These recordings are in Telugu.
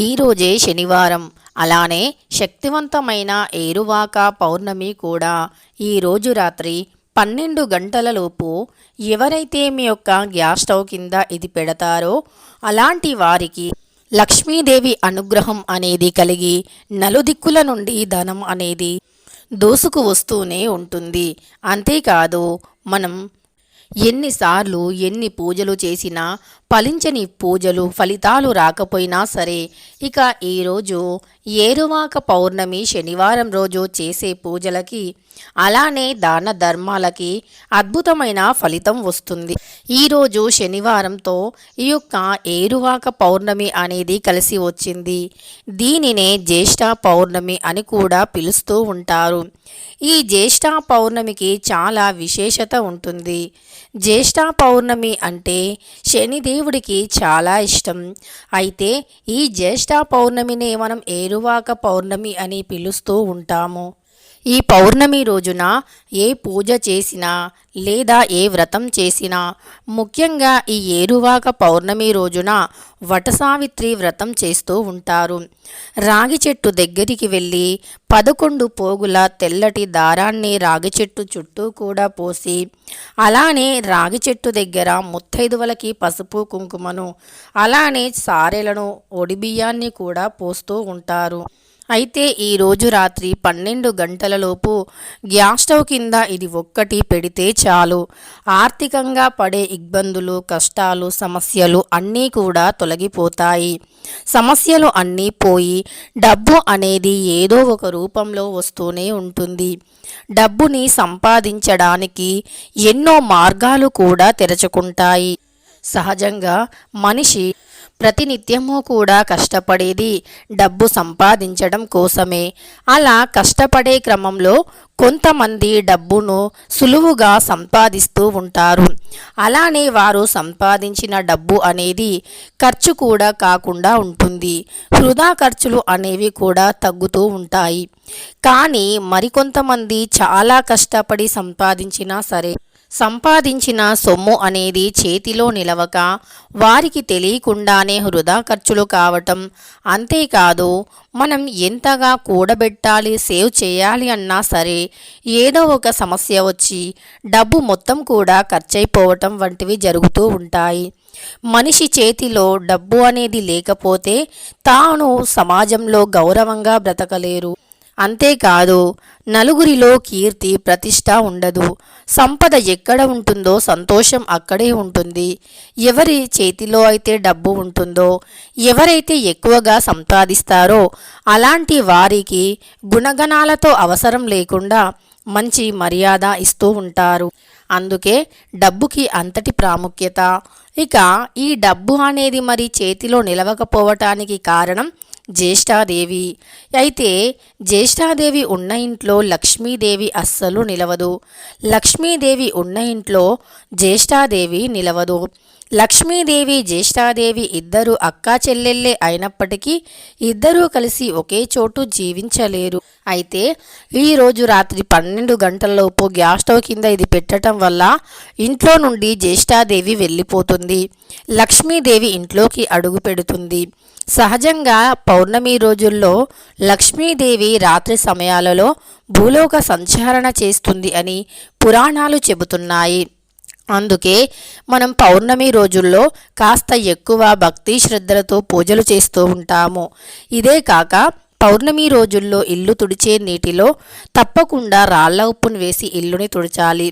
ఈరోజే శనివారం. అలానే శక్తివంతమైన ఏరువాక పౌర్ణమి కూడా. ఈరోజు రాత్రి పన్నెండు గంటలలోపు ఎవరైతే మీ యొక్క గ్యాస్ స్టవ్ కింద ఇది పెడతారో అలాంటి వారికి లక్ష్మీదేవి అనుగ్రహం అనేది కలిగి నలుదిక్కుల నుండి ధనం అనేది దోసుకు వస్తూనే ఉంటుంది. అంతేకాదు మనం ఎన్నిసార్లు ఎన్ని పూజలు చేసినా ఫలించని పూజలు ఫలితాలు రాకపోయినా సరే ఇక ఈరోజు ఏరువాక పౌర్ణమి శనివారం రోజు చేసే పూజలకి అలానే దాన ధర్మాలకి అద్భుతమైన ఫలితం వస్తుంది. ఈరోజు శనివారంతో ఈ యొక్క ఏరువాక పౌర్ణమి అనేది కలిసి వచ్చింది. దీనినే జ్యేష్ఠ పౌర్ణమి అని కూడా పిలుస్తూ ఉంటారు. ఈ జ్యేష్ఠ పౌర్ణమికి చాలా విశేషత ఉంటుంది. జ్యేష్ఠ పౌర్ణమి అంటే శనిదేవుడికి చాలా ఇష్టం. అయితే ఈ జ్యేష్ఠ పౌర్ణమినే మనం ఏరువాక పౌర్ణమి అని పిలుస్తూ ఉంటాము. ఈ పౌర్ణమి రోజున ఏ పూజ చేసినా లేదా ఏ వ్రతం చేసినా ముఖ్యంగా ఈ ఏరువాక పౌర్ణమి రోజున వటసావిత్రి వ్రతం చేస్తూ ఉంటారు. రాగి చెట్టు దగ్గరికి వెళ్ళి పదకొండు పోగుల తెల్లటి దారాన్ని రాగి చెట్టు చుట్టూ కూడా పోసి అలానే రాగి చెట్టు దగ్గర ముత్తైదువలకి పసుపు కుంకుమను అలానే సారెలను ఒడిబియ్యాన్ని కూడా పోస్తూ ఉంటారు. అయితే ఈ రోజు రాత్రి పన్నెండు గంటలలోపు గ్యాస్ స్టవ్ కింద ఇది ఒక్కటి పెడితే చాలు. ఆర్థికంగా పడే ఇబ్బందులు కష్టాలు సమస్యలు అన్నీ కూడా తొలగిపోతాయి. సమస్యలు అన్నీ పోయి డబ్బు అనేది ఏదో ఒక రూపంలో వస్తూనే ఉంటుంది. డబ్బుని సంపాదించడానికి ఎన్నో మార్గాలు కూడా తెరచుకుంటాయి. సహజంగా మనిషి ప్రతినిత్యము కూడా కష్టపడేది డబ్బు సంపాదించడం కోసమే. అలా కష్టపడే క్రమంలో కొంతమంది డబ్బును సులువుగా సంపాదిస్తూ ఉంటారు. అలానే వారు సంపాదించిన డబ్బు అనేది ఖర్చు కూడా కాకుండా ఉంటుంది. వృధా ఖర్చులు అనేవి కూడా తగ్గుతూ ఉంటాయి. కానీ మరికొంతమంది చాలా కష్టపడి సంపాదించినా సరే సంపాదించిన సొమ్ము అనేది చేతిలో నిలవక వారికి తెలియకుండానే వృధా ఖర్చులు కావటం. అంతేకాదు మనం ఎంతగా కూడబెట్టాలి సేవ్ చేయాలి అన్నా సరే ఏదో ఒక సమస్య వచ్చి డబ్బు మొత్తం కూడా ఖర్చయిపోవటం వంటివి జరుగుతూ ఉంటాయి. మనిషి చేతిలో డబ్బు అనేది లేకపోతే తాను సమాజంలో గౌరవంగా బ్రతకలేరు. అంతేకాదు నలుగురిలో కీర్తి ప్రతిష్ట ఉండదు. సంపద ఎక్కడ ఉంటుందో సంతోషం అక్కడే ఉంటుంది. ఎవరి చేతిలో అయితే డబ్బు ఉంటుందో ఎవరైతే ఎక్కువగా సంపాదిస్తారో అలాంటి వారికి గుణగణాలతో అవసరం లేకుండా మంచి మర్యాద ఇస్తూ ఉంటారు. అందుకే డబ్బుకి అంతటి ప్రాముఖ్యత. ఇక ఈ డబ్బు అనేది మరి చేతిలో నిలవకపోవటానికి కారణం జ్యేష్ఠాదేవి. అయితే జ్యేష్ఠాదేవి ఉన్న ఇంట్లో లక్ష్మీదేవి అస్సలు నిలవదు. లక్ష్మీదేవి ఉన్న ఇంట్లో జ్యేష్ఠాదేవి నిలవదు. లక్ష్మీదేవి జ్యేష్ఠాదేవి ఇద్దరు అక్కా చెల్లెళ్ళే అయినప్పటికీ ఇద్దరూ కలిసి ఒకే చోటు జీవించలేరు. అయితే ఈరోజు రాత్రి పన్నెండు గంటలలోపు గ్యాస్ స్టవ్ కింద ఇది పెట్టడం వల్ల ఇంట్లో నుండి జ్యేష్ఠాదేవి వెళ్ళిపోతుంది. లక్ష్మీదేవి ఇంట్లోకి అడుగు పెడుతుంది. సహజంగా పౌర్ణమి రోజుల్లో లక్ష్మీదేవి రాత్రి సమయాలలో భూలోక సంచారణ చేస్తుంది అని పురాణాలు చెబుతున్నాయి. అందుకే మనం పౌర్ణమి రోజుల్లో కాస్త ఎక్కువ భక్తి శ్రద్ధలతో పూజలు చేస్తూ ఉంటాము. ఇదే కాక పౌర్ణమి రోజుల్లో ఇల్లు తుడిచే నీటిలో తప్పకుండా రాళ్ళ ఉప్పును వేసి ఇల్లుని తుడిచాలి.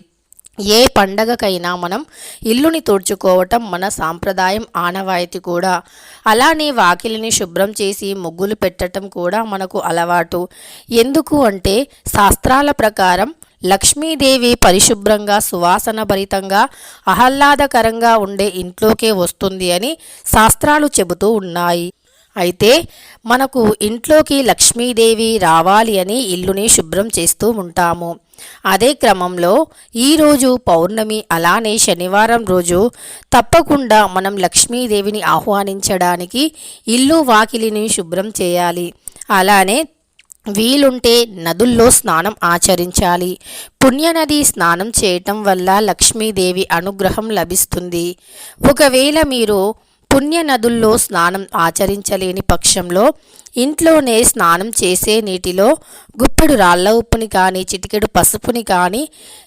ఏ పండగకైనా మనం ఇల్లుని తుడుచుకోవటం మన సాంప్రదాయం ఆనవాయితీ కూడా. అలానే వాకిలిని శుభ్రం చేసి ముగ్గులు పెట్టడం కూడా మనకు అలవాటు. ఎందుకు అంటే శాస్త్రాల ప్రకారం లక్ష్మీదేవి పరిశుభ్రంగా సువాసన భరితంగా ఆహ్లాదకరంగా ఉండే ఇంట్లోకే వస్తుంది అని శాస్త్రాలు చెబుతూ ఉన్నాయి. అయితే మనకు ఇంట్లోకి లక్ష్మీదేవి రావాలి అని ఇల్లుని శుభ్రం చేస్తూ ఉంటాము. అదే క్రమంలో ఈరోజు పౌర్ణమి అలానే శనివారం రోజు తప్పకుండా మనం లక్ష్మీదేవిని ఆహ్వానించడానికి ఇల్లు వాకిలిని శుభ్రం చేయాలి. అలానే వీలుంటే నదుల్లో స్నానం ఆచరించాలి. పుణ్యనది స్నానం చేయటం వల్ల లక్ష్మీదేవి అనుగ్రహం లభిస్తుంది. ఒకవేళ మీరు పుణ్య నదుల్లో స్నానం ఆచరించలేని పక్షంలో ఇంట్లోనే స్నానం చేసే నీటిలో గుప్పెడు రాళ్ళ ఉప్పుని కానీ చిటికెడు పసుపుని కానీ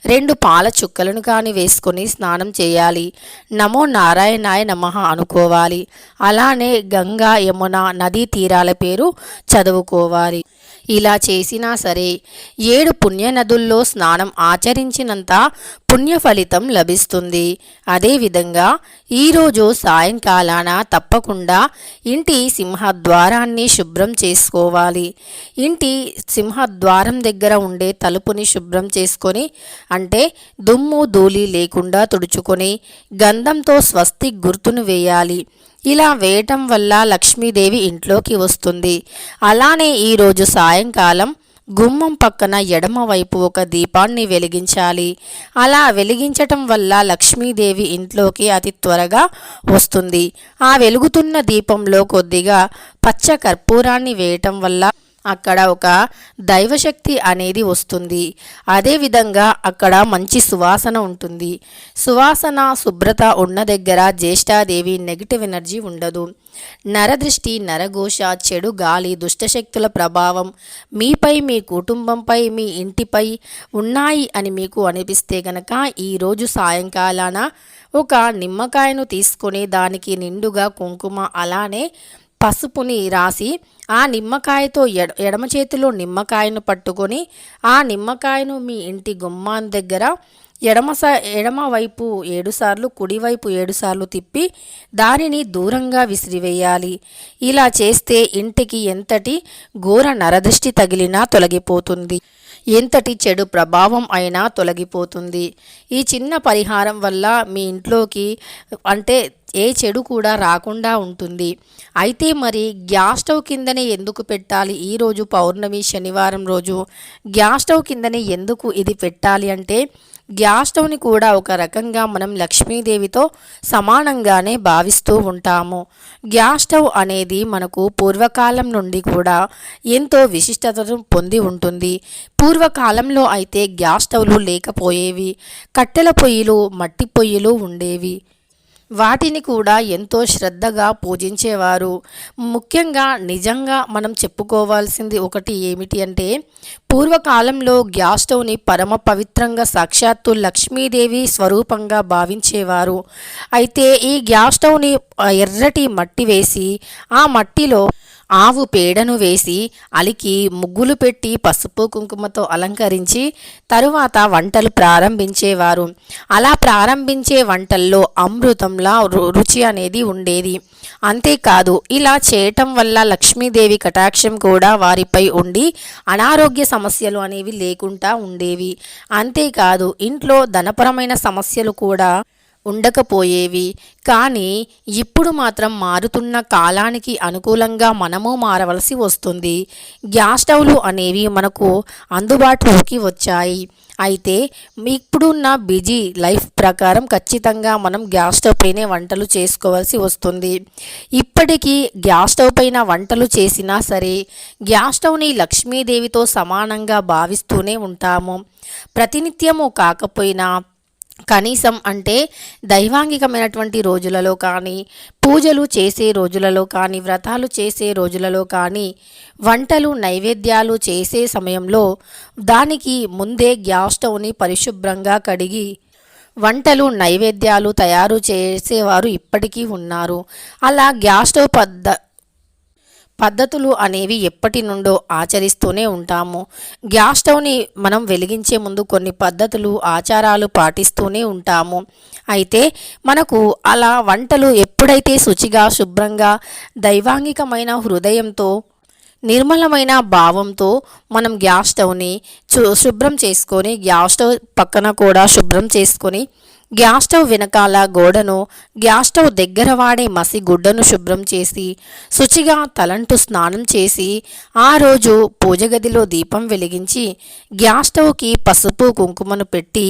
రెండు పాల చుక్కలను కానీ వేసుకొని స్నానం చేయాలి. నమో నారాయణాయ నమః అనుకోవాలి. అలానే గంగా యమున నదీ తీరాల పేరు చదువుకోవాలి. ఇలా చేసినా సరే ఏడు పుణ్య నదుల్లో స్నానం ఆచరించినంత పుణ్య ఫలితం లభిస్తుంది. అదేవిధంగా ఈరోజు సాయంకాలాన తప్పకుండా ఇంటి సింహద్వారాన్ని శుభ్రం చేసుకోవాలి. ఇంటి సింహద్వారం దగ్గర ఉండే తలుపుని శుభ్రం చేసుకొని అంటే దుమ్ము ధూళి లేకుండా తుడుచుకొని గంధంతో స్వస్తి గుర్తును వేయాలి. ఇలా వేయటం వల్ల లక్ష్మీదేవి ఇంట్లోకి వస్తుంది. అలానే ఈరోజు సాయంకాలం గుమ్మం పక్కన ఎడమవైపు ఒక దీపాన్ని వెలిగించాలి. అలా వెలిగించటం వల్ల లక్ష్మీదేవి ఇంట్లోకి అతి త్వరగా వస్తుంది. ఆ వెలుగుతున్న దీపంలో కొద్దిగా పచ్చ కర్పూరాన్ని వేయటం వల్ల అక్కడ ఒక దైవశక్తి అనేది వస్తుంది. అదేవిధంగా అక్కడ మంచి సువాసన ఉంటుంది. సువాసన శుభ్రత ఉన్న దగ్గర జ్యేష్ఠాదేవి నెగిటివ్ ఎనర్జీ ఉండదు. నరదృష్టి నరఘోష చెడు గాలి దుష్టశక్తుల ప్రభావం మీపై మీ కుటుంబంపై మీ ఇంటిపై ఉన్నాయి అని మీకు అనిపిస్తే గనక ఈరోజు సాయంకాలాన ఒక నిమ్మకాయను తీసుకొని దానికి నిండుగా కుంకుమ అలానే పసుపుని రాసి ఆ నిమ్మకాయతో ఎడ ఎడమ చేతిలో నిమ్మకాయను పట్టుకొని ఆ నిమ్మకాయను మీ ఇంటి గుమ్మాన్ దగ్గర ఎడమ స ఎడమ వైపు ఏడుసార్లు కుడివైపు ఏడుసార్లు తిప్పి దానిని దూరంగా విసిరివేయాలి. ఇలా చేస్తే ఇంటికి ఎంతటి ఘోర నరదృష్టి తగిలినా తొలగిపోతుంది. ఎంతటి చెడు ప్రభావం అయినా తొలగిపోతుంది. ఈ చిన్న పరిహారం వల్ల మీ ఇంట్లోకి అంటే ఏ చెడు కూడా రాకుండా ఉంటుంది. అయితే మరి గ్యాస్ స్టవ్ కిందనే ఎందుకు పెట్టాలి? ఈరోజు పౌర్ణమి శనివారం రోజు గ్యాస్ స్టవ్ కిందనే ఎందుకు ఇది పెట్టాలి అంటే గ్యాస్ స్టవ్ని కూడా ఒక రకంగా మనం లక్ష్మీదేవితో సమానంగానే భావిస్తూ ఉంటాము. గ్యాస్ స్టవ్ అనేది మనకు పూర్వకాలం నుండి కూడా ఎంతో విశిష్టతను పొంది ఉంటుంది. పూర్వకాలంలో అయితే గ్యాస్ స్టవ్లు లేకపోయేవి కట్టెల పొయ్యిలు మట్టి పొయ్యిలు ఉండేవి. వాటిని కూడా ఎంతో శ్రద్ధగా పూజించేవారు. ముఖ్యంగా నిజంగా మనం చెప్పుకోవాల్సింది ఒకటి ఏమిటి అంటే పూర్వకాలంలో గ్యాస్ స్టవ్ని పరమ పవిత్రంగా సాక్షాత్తు లక్ష్మీదేవి స్వరూపంగా భావించేవారు. అయితే ఈ గ్యాస్ స్టవ్ని ఎర్రటి మట్టి వేసి ఆ మట్టిలో ఆవు పేడను వేసి అలికి ముగ్గులు పెట్టి పసుపు కుంకుమతో అలంకరించి తరువాత వంటలు ప్రారంభించేవారు. అలా ప్రారంభించే వంటల్లో అమృతంలా రు- రుచి అనేది ఉండేది. అంతేకాదు ఇలా చేయటం వల్ల లక్ష్మీదేవి కటాక్షం కూడా వారిపై ఉండి అనారోగ్య సమస్యలు అనేవి లేకుండా ఉండేవి. అంతేకాదు ఇంట్లో ధనపరమైన సమస్యలు కూడా ఉండకపోయేవి. కానీ ఇప్పుడు మాత్రం మారుతున్న కాలానికి అనుకూలంగా మనము మారవలసి వస్తుంది. గ్యాస్ స్టవ్లు అనేవి మనకు అందుబాటులోకి వచ్చాయి. అయితే ఇప్పుడున్న బిజీ లైఫ్ ప్రకారం ఖచ్చితంగా మనం గ్యాస్ స్టవ్ పైనే వంటలు చేసుకోవాల్సి వస్తుంది. ఇప్పటికీ గ్యాస్ స్టవ్ పైన వంటలు చేసినా సరే గ్యాస్ స్టవ్ని లక్ష్మీదేవితో సమానంగా భావిస్తూనే ఉంటాము. ప్రతినిత్యము కాకపోయినా కనీసం అంటే దైవాంగికమైనటువంటి రోజులలో కానీ పూజలు చేసే రోజులలో కానీ వ్రతాలు చేసే రోజులలో కానీ వంటలు నైవేద్యాలు చేసే సమయంలో దానికి ముందే గ్యాస్ స్టవ్ని పరిశుభ్రంగా కడిగి వంటలు నైవేద్యాలు తయారు చేసేవారు ఇప్పటికీ ఉన్నారు. అలా గ్యాస్ స్టవ్ పద్ధ పద్ధతులు అనేవి ఎప్పటి నుండో ఆచరిస్తూనే ఉంటాము. గ్యాస్ స్టవ్ని మనం వెలిగించే ముందు కొన్ని పద్ధతులు ఆచారాలు పాటిస్తూనే ఉంటాము. అయితే మనకు అలా వంటలు ఎప్పుడైతే శుచిగా శుభ్రంగా దైవాంగికమైన హృదయంతో నిర్మలమైన భావంతో మనం గ్యాస్ స్టవ్ని చు- శుభ్రం చేసుకొని గ్యాస్ స్టవ్ పక్కన కూడా శుభ్రం చేసుకొని గ్యాస్ స్టవ్ వెనకాల గోడను గ్యాస్ స్టవ్ దగ్గర వాడే మసి గుడ్డను శుభ్రం చేసి శుచిగా తలంటు స్నానం చేసి ఆ రోజు పూజ గదిలో దీపం వెలిగించి గ్యాస్ స్టవ్కి పసుపు కుంకుమను పెట్టి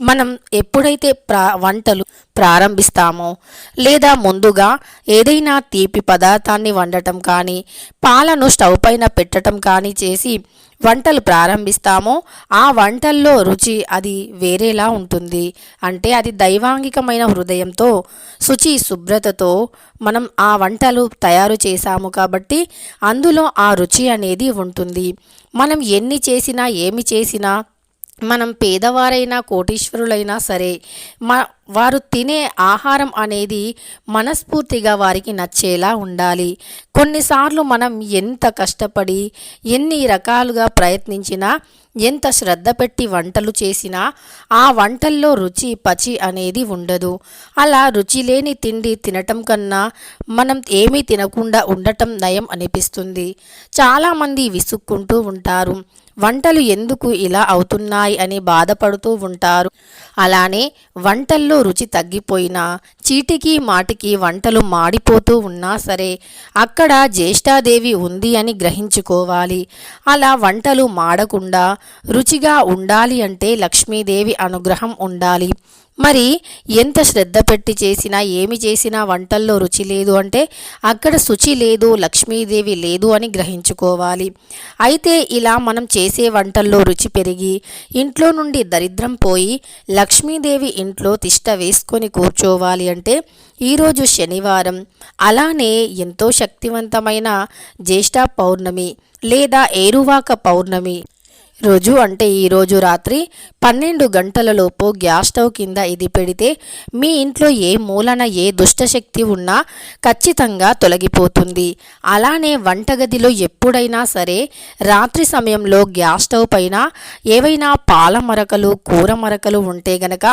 మనం ఎప్పుడైతే ప్రా వంటలు ప్రారంభిస్తామో లేదా ముందుగా ఏదైనా తీపి పదార్థాన్ని వండటం కానీ పాలను స్టవ్ పైన పెట్టడం కానీ చేసి వంటలు ప్రారంభిస్తామో ఆ వంటల్లో రుచి అది వేరేలా ఉంటుంది. అంటే అది దైవాంగికమైన హృదయంతో శుచి శుభ్రతతో మనం ఆ వంటలు తయారు చేశాము కాబట్టి అందులో ఆ రుచి అనేది ఉంటుంది. మనం ఎన్ని చేసినా ఏమి చేసినా మనం పేదవారైనా కోటీశ్వరులైనా సరే మా వారు తినే ఆహారం అనేది మనస్ఫూర్తిగా వారికి నచ్చేలా ఉండాలి. కొన్నిసార్లు మనం ఎంత కష్టపడి ఎన్ని రకాలుగా ప్రయత్నించినా ఎంత శ్రద్ధ పెట్టి వంటలు చేసినా ఆ వంటల్లో రుచి పచి అనేది ఉండదు. అలా రుచి లేని తిండి తినటం కన్నా మనం ఏమీ తినకుండా ఉండటం నయం అనిపిస్తుంది. చాలామంది విసుక్కుంటూ ఉంటారు. వంటలు ఎందుకు ఇలా అవుతున్నాయి అని బాధపడుతూ ఉంటారు. అలానే వంటల్లో రుచి తగ్గిపోయినా చీటికి మాటికి వంటలు మాడిపోతూ ఉన్నా సరే అక్కడ జ్యేష్ఠాదేవి ఉంది అని గ్రహించుకోవాలి. అలా వంటలు మాడకుండా రుచిగా ఉండాలి అంటే లక్ష్మీదేవి అనుగ్రహం ఉండాలి. మరి ఎంత శ్రద్ధ పెట్టి చేసినా ఏమి చేసినా వంటల్లో రుచి లేదు అంటే అక్కడ శుచి లేదు లక్ష్మీదేవి లేదు అని గ్రహించుకోవాలి. అయితే ఇలా మనం చేసే వంటల్లో రుచి పెరిగి ఇంట్లో నుండి దరిద్రం పోయి లక్ష్మీదేవి ఇంట్లో తిష్ట వేసుకొని కూర్చోవాలి అంటే ఈరోజు శనివారం. అలానే ఎంతో శక్తివంతమైన జ్యేష్ఠ పౌర్ణమి లేదా ఏరువాక పౌర్ణమి రోజు అంటే ఈరోజు రాత్రి పన్నెండు గంటలలోపు గ్యాస్ స్టవ్ కింద ఇది పెడితే మీ ఇంట్లో ఏ మూలన ఏ దుష్టశక్తి ఉన్నా ఖచ్చితంగా తొలగిపోతుంది. అలానే వంటగదిలో ఎప్పుడైనా సరే రాత్రి సమయంలో గ్యాస్ స్టవ్ పైన ఏవైనా పాల మరకలు కూర మరకలు ఉంటే గనక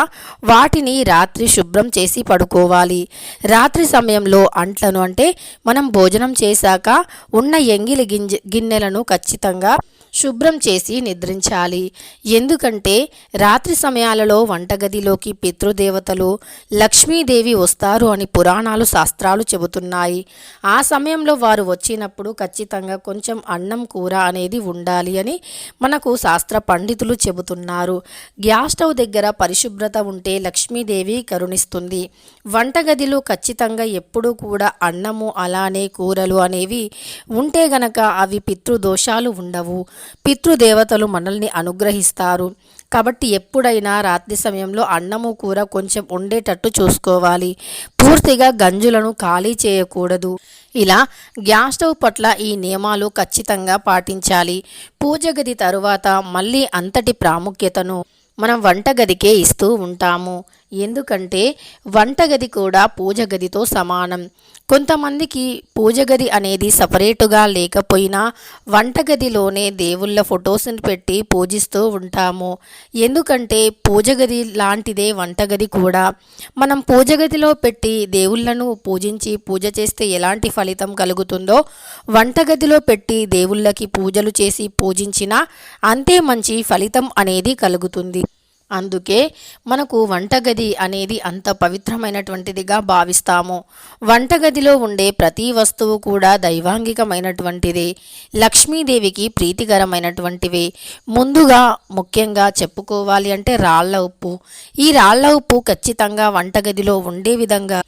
వాటిని రాత్రి శుభ్రం చేసి పడుకోవాలి. రాత్రి సమయంలో అంట్లను అంటే మనం భోజనం చేశాక ఉన్న ఎంగిలి గింజ గిన్నెలను ఖచ్చితంగా శుభ్రం చేసి నిద్రించాలి. ఎందుకంటే రాత్రి సమయాలలో వంటగదిలోకి పితృదేవతలు లక్ష్మీదేవి వస్తారు అని పురాణాలు శాస్త్రాలు చెబుతున్నాయి. ఆ సమయంలో వారు వచ్చినప్పుడు ఖచ్చితంగా కొంచెం అన్నం కూర అనేది ఉండాలి అని మనకు శాస్త్ర పండితులు చెబుతున్నారు. గ్యాస్ స్టవ్ దగ్గర పరిశుభ్రత ఉంటే లక్ష్మీదేవి కరుణిస్తుంది. వంటగదిలో ఖచ్చితంగా ఎప్పుడూ కూడా అన్నము అలానే కూరలు అనేవి ఉంటే గనక అవి పితృదోషాలు ఉండవు. పితృదేవతలు మనల్ని అనుగ్రహిస్తారు. కాబట్టి ఎప్పుడైనా రాత్రి సమయంలో అన్నము కూర కొంచెం ఉండేటట్టు చూసుకోవాలి. పూర్తిగా గంజులను ఖాళీ చేయకూడదు. ఇలా గ్యాస్ స్టవ్ పట్ల ఈ నియమాలు ఖచ్చితంగా పాటించాలి. పూజ గది తరువాత మళ్ళీ అంతటి ప్రాముఖ్యతను మనం వంటగదికే ఇస్తూ ఉంటాము. ఎందుకంటే వంటగది కూడా పూజ గదితో సమానం. కొంతమందికి పూజగది అనేది సపరేటుగా లేకపోయినా వంటగదిలోనే దేవుళ్ళ ఫొటోస్ని పెట్టి పూజిస్తూ ఉంటాము. ఎందుకంటే పూజ గది లాంటిదే వంటగది కూడా. మనం పూజగదిలో పెట్టి దేవుళ్ళను పూజించి పూజ చేస్తే ఎలాంటి ఫలితం కలుగుతుందో వంటగదిలో పెట్టి దేవుళ్ళకి పూజలు చేసి పూజించినా అంతే మంచి ఫలితం అనేది కలుగుతుంది. అందుకే మనకు వంటగది అనేది అంత పవిత్రమైనటువంటిదిగా భావిస్తాము. వంటగదిలో ఉండే ప్రతి వస్తువు కూడా దైవాంగికమైనటువంటిది. లక్ష్మీదేవికి ప్రీతికరమైనటువంటివి. ముందుగా ముఖ్యంగా చెప్పుకోవాలి అంటే రాళ్ళ ఉప్పు. ఈ రాళ్ళ ఉప్పు ఖచ్చితంగా వంటగదిలో ఉండే విధంగా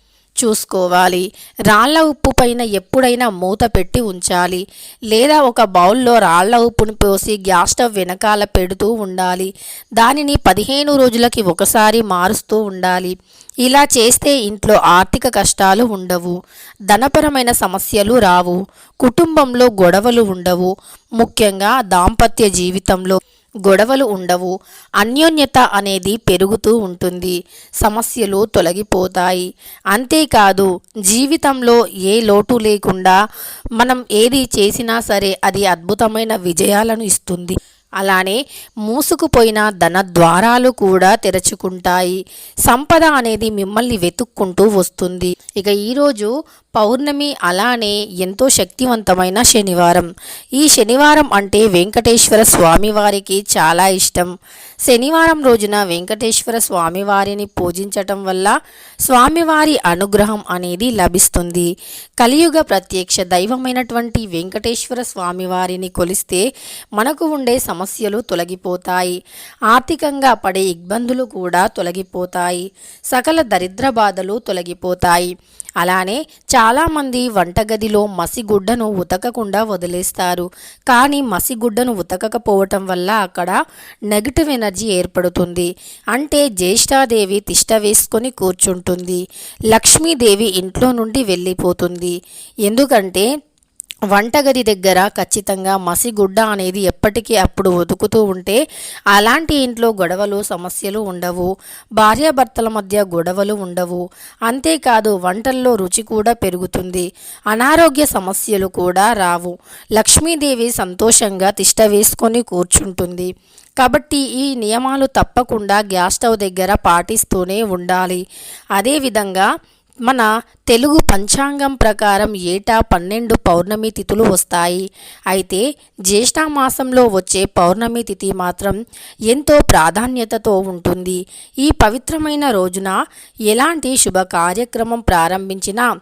చూసుకోవాలి. రాళ్ళ ఉప్పు పైన ఎప్పుడైనా మూత పెట్టి ఉంచాలి. లేదా ఒక బౌల్లో రాళ్ళ ఉప్పును పోసి గ్యాస్ స్టవ్ వెనకాల పెడుతూ ఉండాలి. దానిని పదిహేను రోజులకి ఒకసారి మారుస్తూ ఉండాలి. ఇలా చేస్తే ఇంట్లో ఆర్థిక కష్టాలు ఉండవు. ధనపరమైన సమస్యలు రావు. కుటుంబంలో గొడవలు ఉండవు. ముఖ్యంగా దాంపత్య జీవితంలో గొడవలు ఉండవు. అన్యోన్యత అనేది పెరుగుతూ ఉంటుంది. సమస్యలు తొలగిపోతాయి. అంతేకాదు జీవితంలో ఏ లోటు లేకుండా మనం ఏది చేసినా సరే అది అద్భుతమైన విజయాలను ఇస్తుంది. అలానే మూసుకుపోయిన ధన ద్వారాలు కూడా తెరుచుకుంటాయి. సంపద అనేది మిమ్మల్ని వెతుక్కుంటూ వస్తుంది. ఇక ఈరోజు పౌర్ణమి అలానే ఎంతో శక్తివంతమైన శనివారం. ఈ శనివారం అంటే వెంకటేశ్వర స్వామివారికి చాలా ఇష్టం. శనివారం రోజున వెంకటేశ్వర స్వామివారిని పూజించటం వల్ల స్వామివారి అనుగ్రహం అనేది లభిస్తుంది. కలియుగ ప్రత్యక్ష దైవమైనటువంటి వెంకటేశ్వర స్వామివారిని కొలిస్తే మనకు ఉండే సమస్యలు తొలగిపోతాయి. ఆర్థికంగా పడే ఇబ్బందులు కూడా తొలగిపోతాయి. సకల దరిద్ర బాధలు తొలగిపోతాయి. అలానే చాలామంది వంటగదిలో మసిగుడ్డను ఉతకకుండా వదిలేస్తారు. కానీ మసిగుడ్డను ఉతకకపోవటం వల్ల అక్కడ నెగిటివ్ ఎనర్జీ ఏర్పడుతుంది. అంటే జ్యేష్ఠాదేవి తిష్ట వేసుకొని కూర్చుంటుంది. లక్ష్మీదేవి ఇంట్లో నుండి వెళ్ళిపోతుంది. ఎందుకంటే వంటగది దగ్గర ఖచ్చితంగా మసిగుడ్డ అనేది ఎప్పటికీ అప్పుడు ఉతుకుతూ ఉంటే అలాంటి ఇంట్లో గొడవలు సమస్యలు ఉండవు. భార్యాభర్తల మధ్య గొడవలు ఉండవు. అంతేకాదు వంటల్లో రుచి కూడా పెరుగుతుంది. అనారోగ్య సమస్యలు కూడా రావు. లక్ష్మీదేవి సంతోషంగా తిష్ట వేసుకొని కూర్చుంటుంది. కాబట్టి ఈ నియమాలు తప్పకుండా గ్యాస్ స్టవ్ దగ్గర పాటిస్తూనే ఉండాలి. అదేవిధంగా మన తెలుగు పంచాంగం ప్రకారం ఏటా పన్నెండు పౌర్ణమి తిథులు వస్తాయి. అయితే జ్యేష్ఠమాసంలో వచ్చే పౌర్ణమి తిథి మాత్రం ఎంతో ప్రాధాన్యతతో ఉంటుంది. ఈ పవిత్రమైన రోజున ఎలాంటి శుభ కార్యక్రమం ప్రారంభించినా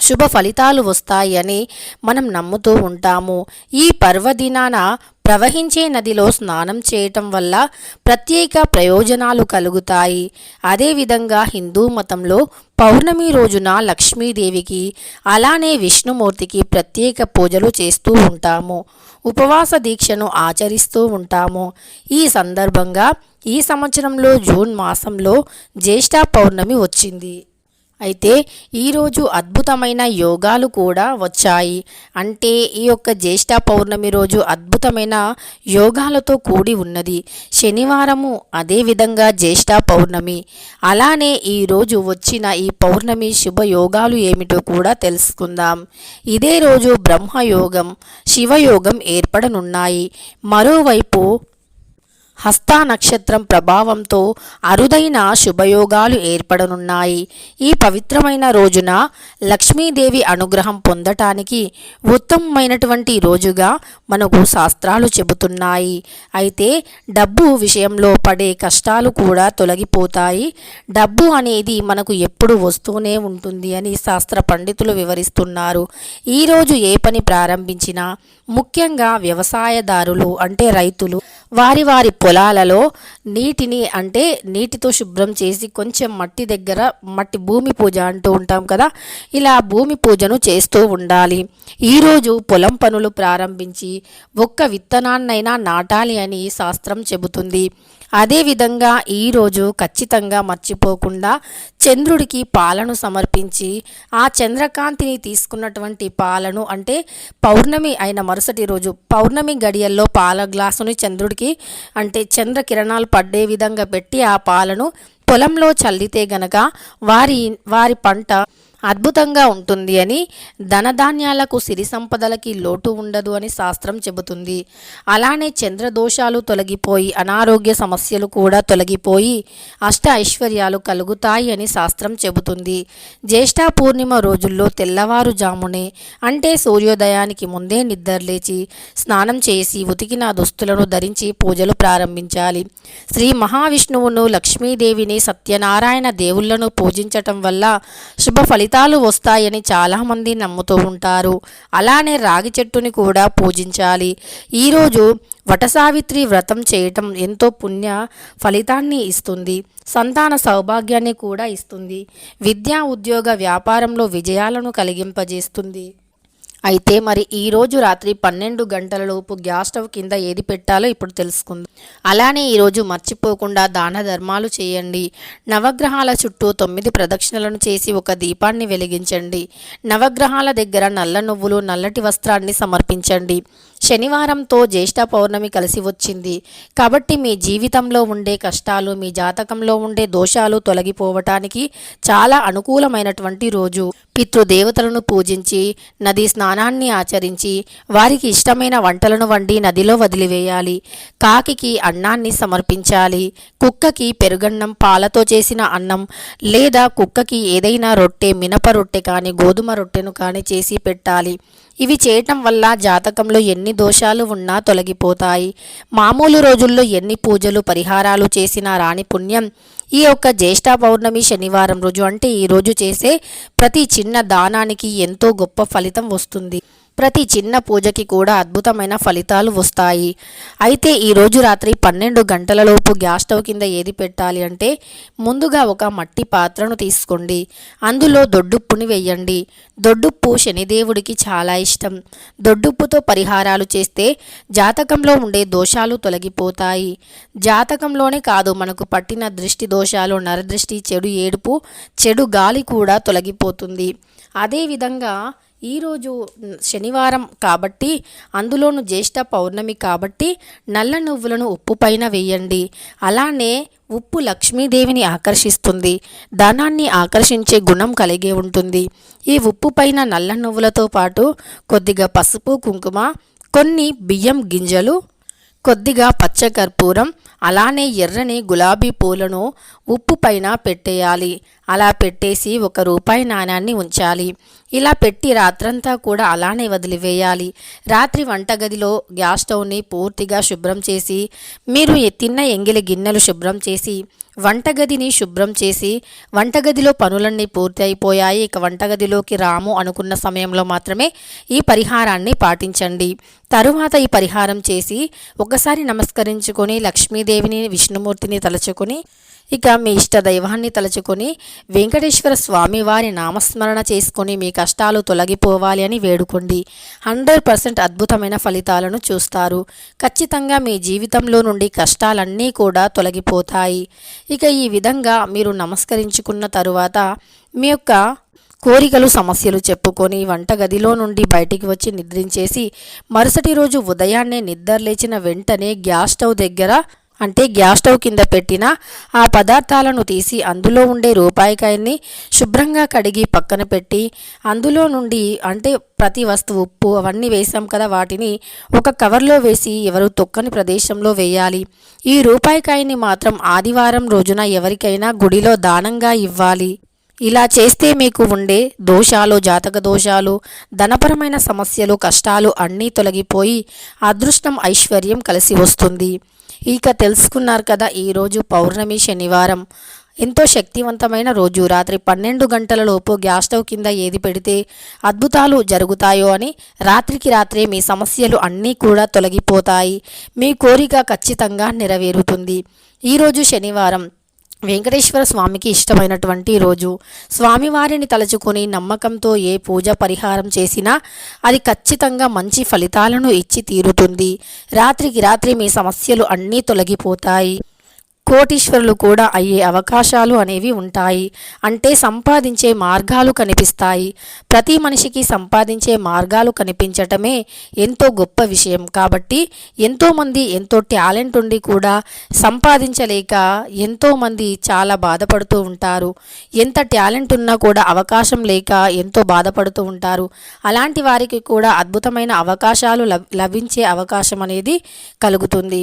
శుభ ఫలితాలు వస్తాయని మనం నమ్ముతూ ఉంటాము. ఈ పర్వదినాన ప్రవహించే నదిలో స్నానం చేయటం వల్ల ప్రత్యేక ప్రయోజనాలు కలుగుతాయి. అదేవిధంగా హిందూ మతంలో పౌర్ణమి రోజున లక్ష్మీదేవికి అలానే విష్ణుమూర్తికి ప్రత్యేక పూజలు చేస్తూ ఉంటాము. ఉపవాస దీక్షను ఆచరిస్తూ ఉంటాము. ఈ సందర్భంగా ఈ సంవత్సరంలో జూన్ మాసంలో జ్యేష్ఠ పౌర్ణమి వచ్చింది. అయితే ఈరోజు అద్భుతమైన యోగాలు కూడా వచ్చాయి. అంటే ఈ యొక్క జ్యేష్ఠ పౌర్ణమి రోజు అద్భుతమైన యోగాలతో కూడి ఉన్నది. శనివారము అదేవిధంగా జ్యేష్ఠ పౌర్ణమి. అలానే ఈరోజు వచ్చిన ఈ పౌర్ణమి శుభ యోగాలు ఏమిటో కూడా తెలుసుకుందాం. ఇదే రోజు బ్రహ్మయోగం శివయోగం ఏర్పడనున్నాయి. మరోవైపు హస్తా నక్షత్రం ప్రభావంతో అరుదైన శుభయోగాలు ఏర్పడనున్నాయి. ఈ పవిత్రమైన రోజున లక్ష్మీదేవి అనుగ్రహం పొందటానికి ఉత్తమమైనటువంటి రోజుగా మనకు శాస్త్రాలు చెబుతున్నాయి. అయితే డబ్బు విషయంలో పడే కష్టాలు కూడా తొలగిపోతాయి. డబ్బు అనేది మనకు ఎప్పుడు వస్తూనే ఉంటుంది అని శాస్త్ర పండితులు వివరిస్తున్నారు. ఈరోజు ఏ పని ప్రారంభించినా ముఖ్యంగా వ్యవసాయదారులు అంటే రైతులు వారి వారి పొలాలలో నీటిని అంటే నీటితో శుభ్రం చేసి కొంచెం మట్టి దగ్గర మట్టి భూమి పూజ అంటూ ఉంటాం కదా ఇలా భూమి పూజను చేస్తూ ఉండాలి. ఈరోజు పొలం పనులు ప్రారంభించి ఒక్క విత్తనాన్నైనా నాటాలి అని శాస్త్రం చెబుతుంది. అదేవిధంగా ఈరోజు ఖచ్చితంగా మర్చిపోకుండా చంద్రుడికి పాలను సమర్పించి ఆ చంద్రకాంతిని తీసుకున్నటువంటి పాలను అంటే పౌర్ణమి అయిన మరుసటి రోజు పౌర్ణమి గడియల్లో పాల గ్లాసుని చంద్రుడికి అంటే చంద్రకిరణాలు పడ్డే విధంగా పెట్టి ఆ పాలను పొలంలో చల్లితే గనక వారి వారి పంట అద్భుతంగా ఉంటుంది అని ధనధాన్యాలకు సిరి సంపదలకి లోటు ఉండదు అని శాస్త్రం చెబుతుంది. అలానే చంద్రదోషాలు తొలగిపోయి అనారోగ్య సమస్యలు కూడా తొలగిపోయి అష్ట ఐశ్వర్యాలు కలుగుతాయి అని శాస్త్రం చెబుతుంది. జ్యేష్ఠ పూర్ణిమ రోజుల్లో తెల్లవారుజామునే అంటే సూర్యోదయానికి ముందే నిద్రలేచి స్నానం చేసి ఉతికిన దుస్తులను ధరించి పూజలు ప్రారంభించాలి. శ్రీ మహావిష్ణువును లక్ష్మీదేవిని సత్యనారాయణ దేవుళ్ళను పూజించటం వల్ల శుభ ఫలితాలు వస్తాయని చాలామంది నమ్ముతూ ఉంటారు. అలానే రాగి చెట్టుని కూడా పూజించాలి. ఈరోజు వటసావిత్రి వ్రతం చేయటం ఎంతో పుణ్య ఫలితాన్ని ఇస్తుంది. సంతాన సౌభాగ్యాన్ని కూడా ఇస్తుంది. విద్యా ఉద్యోగ వ్యాపారంలో విజయాలను కలిగింపజేస్తుంది. అయితే మరి ఈ రోజు రాత్రి పన్నెండు గంటలలోపు గ్యాస్ స్టవ్ కింద ఏది పెట్టాలో ఇప్పుడు తెలుసుకుందాం. అలానే ఈరోజు మర్చిపోకుండా దాన ధర్మాలు చేయండి. నవగ్రహాల చుట్టూ తొమ్మిది ప్రదక్షిణలను చేసి ఒక దీపాన్ని వెలిగించండి. నవగ్రహాల దగ్గర నల్ల నువ్వులు నల్లటి వస్త్రాన్ని సమర్పించండి. శనివారంతో జ్యేష్ఠ పౌర్ణమి కలిసి వచ్చింది. కాబట్టి మీ జీవితంలో ఉండే కష్టాలు మీ జాతకంలో ఉండే దోషాలు తొలగిపోవటానికి చాలా అనుకూలమైనటువంటి రోజు. పితృదేవతలను పూజించి నది స్నానాన్ని ఆచరించి వారికి ఇష్టమైన వంటలను వండి నదిలో వదిలివేయాలి. కాకికి అన్నాన్ని సమర్పించాలి. కుక్కకి పెరుగన్నం పాలతో చేసిన అన్నం లేదా కుక్కకి ఏదైనా రొట్టె మినప రొట్టె కానీ గోధుమ రొట్టెను కానీ చేసి పెట్టాలి. ఇవి చేయటం వల్ల జాతకంలో ఎన్ని దోషాలు ఉన్నా తొలగిపోతాయి. మామూలు రోజుల్లో ఎన్ని పూజలు పరిహారాలు చేసినా రాని పుణ్యం ఈ యొక్క జ్యేష్ఠ పౌర్ణమి శనివారం రోజు అంటే ఈ రోజు చేసే ప్రతి చిన్న దానానికి ఎంతో గొప్ప ఫలితం వస్తుంది. ప్రతి చిన్న పూజకి కూడా అద్భుతమైన ఫలితాలు వస్తాయి. అయితే ఈరోజు రాత్రి పన్నెండు గంటలలోపు గ్యాస్ స్టవ్ కింద ఏది పెట్టాలి అంటే ముందుగా ఒక మట్టి పాత్రను తీసుకోండి. అందులో దొడ్డుప్పుని వేయండి. దొడ్డుప్పు శనిదేవుడికి చాలా ఇష్టం. దొడ్డుప్పుతో పరిహారాలు చేస్తే జాతకంలో ఉండే దోషాలు తొలగిపోతాయి. జాతకంలోనే కాదు మనకు పట్టిన దృష్టి దోషాలు నరదృష్టి చెడు ఏడుపు చెడు గాలి కూడా తొలగిపోతుంది. అదేవిధంగా ఈరోజు శనివారం కాబట్టి అందులోను జ్యేష్ఠ పౌర్ణమి కాబట్టి నల్ల నువ్వులను ఉప్పు పైన వేయండి. అలానే ఉప్పు లక్ష్మీదేవిని ఆకర్షిస్తుంది. ధనాన్ని ఆకర్షించే గుణం కలిగి ఉంటుంది. ఈ ఉప్పు పైన నల్ల నువ్వులతో పాటు కొద్దిగా పసుపు కుంకుమ కొన్ని బియ్యం గింజలు కొద్దిగా పచ్చకర్పూరం అలానే ఎర్రని గులాబీ పూలను ఉప్పు పైన పెట్టేయాలి. అలా పెట్టేసి ఒక రూపాయి నాణ్యాన్ని ఉంచాలి. ఇలా పెట్టి రాత్రంతా కూడా అలానే వదిలివేయాలి. రాత్రి వంటగదిలో గ్యాస్ స్టవ్ని పూర్తిగా శుభ్రం చేసి మీరు తిన్న ఎంగిలి గిన్నెలు శుభ్రం చేసి వంటగదిని శుభ్రం చేసి వంటగదిలో పనులన్నీ పూర్తి అయిపోయాయి ఇక వంటగదిలోకి రాము అనుకున్న సమయంలో మాత్రమే ఈ పరిహారాన్ని పాటించండి. తరువాత ఈ పరిహారం చేసి ఒకసారి నమస్కరించుకొని లక్ష్మీదేవిని విష్ణుమూర్తిని తలుచుకొని ఇక మీ ఇష్ట దైవాన్ని తలుచుకొని వెంకటేశ్వర స్వామి వారి నామస్మరణ చేసుకొని మీ కష్టాలు తొలగిపోవాలి అని వేడుకోండి. హండ్రెడ్ పర్సెంట్ అద్భుతమైన ఫలితాలను చూస్తారు. ఖచ్చితంగా మీ జీవితంలో నుండి కష్టాలన్నీ కూడా తొలగిపోతాయి. ఇక ఈ విధంగా మీరు నమస్కరించుకున్న తరువాత మీ యొక్క కోరికలు సమస్యలు చెప్పుకొని వంటగదిలో నుండి బయటికి వచ్చి నిద్రించేసి మరుసటి రోజు ఉదయాన్నే నిద్రలేచిన వెంటనే గ్యాస్ స్టవ్ దగ్గర అంటే గ్యాస్ స్టవ్ కింద పెట్టిన ఆ పదార్థాలను తీసి అందులో ఉండే రూపాయికాయల్ని శుభ్రంగా కడిగి పక్కన పెట్టి అందులో నుండి అంటే ప్రతి వస్తువు ఉప్పు అవన్నీ వేసాం కదా వాటిని ఒక కవర్లో వేసి ఎవరు తొక్కని ప్రదేశంలో వేయాలి. ఈ రూపాయికాయని మాత్రం ఆదివారం రోజున ఎవరికైనా గుడిలో దానంగా ఇవ్వాలి. ఇలా చేస్తే మీకు ఉండే దోషాలు జాతక దోషాలు ధనపరమైన సమస్యలు కష్టాలు అన్నీ తొలగిపోయి అదృష్టం ఐశ్వర్యం కలిసి వస్తుంది. ఇక తెలుసుకున్నారు కదా ఈరోజు పౌర్ణమి శనివారం. ఎంతో శక్తివంతమైన రోజు. రాత్రి పన్నెండు గంటల లోపు గ్యాస్ స్టవ్ కింద ఏది పెడితే అద్భుతాలు జరుగుతాయో అని రాత్రికి రాత్రే మీ సమస్యలు అన్నీ కూడా తొలగిపోతాయి. మీ కోరిక ఖచ్చితంగా నెరవేరుతుంది. ఈరోజు శనివారం. వెంకటేశ్వర స్వామికి ఇష్టమైనటువంటి రోజు. స్వామివారిని తలుచుకొని నమ్మకంతో ఏ పూజ పరిహారం చేసినా అది ఖచ్చితంగా మంచి ఫలితాలను ఇచ్చి తీరుతుంది. రాత్రికి రాత్రి మీ సమస్యలు అన్నీ తొలగిపోతాయి. కోటీశ్వరులు కూడా అయ్యే అవకాశాలు అనేవి ఉంటాయి. అంటే సంపాదించే మార్గాలు కనిపిస్తాయి. ప్రతి మనిషికి సంపాదించే మార్గాలు కనిపించటమే ఎంతో గొప్ప విషయం. కాబట్టి ఎంతోమంది ఎంతో టాలెంట్ ఉండి కూడా సంపాదించలేక ఎంతోమంది చాలా బాధపడుతూ ఉంటారు. ఎంత టాలెంట్ ఉన్నా కూడా అవకాశం లేక ఎంతో బాధపడుతూ ఉంటారు. అలాంటి వారికి కూడా అద్భుతమైన అవకాశాలు లభించే అవకాశం అనేది కలుగుతుంది.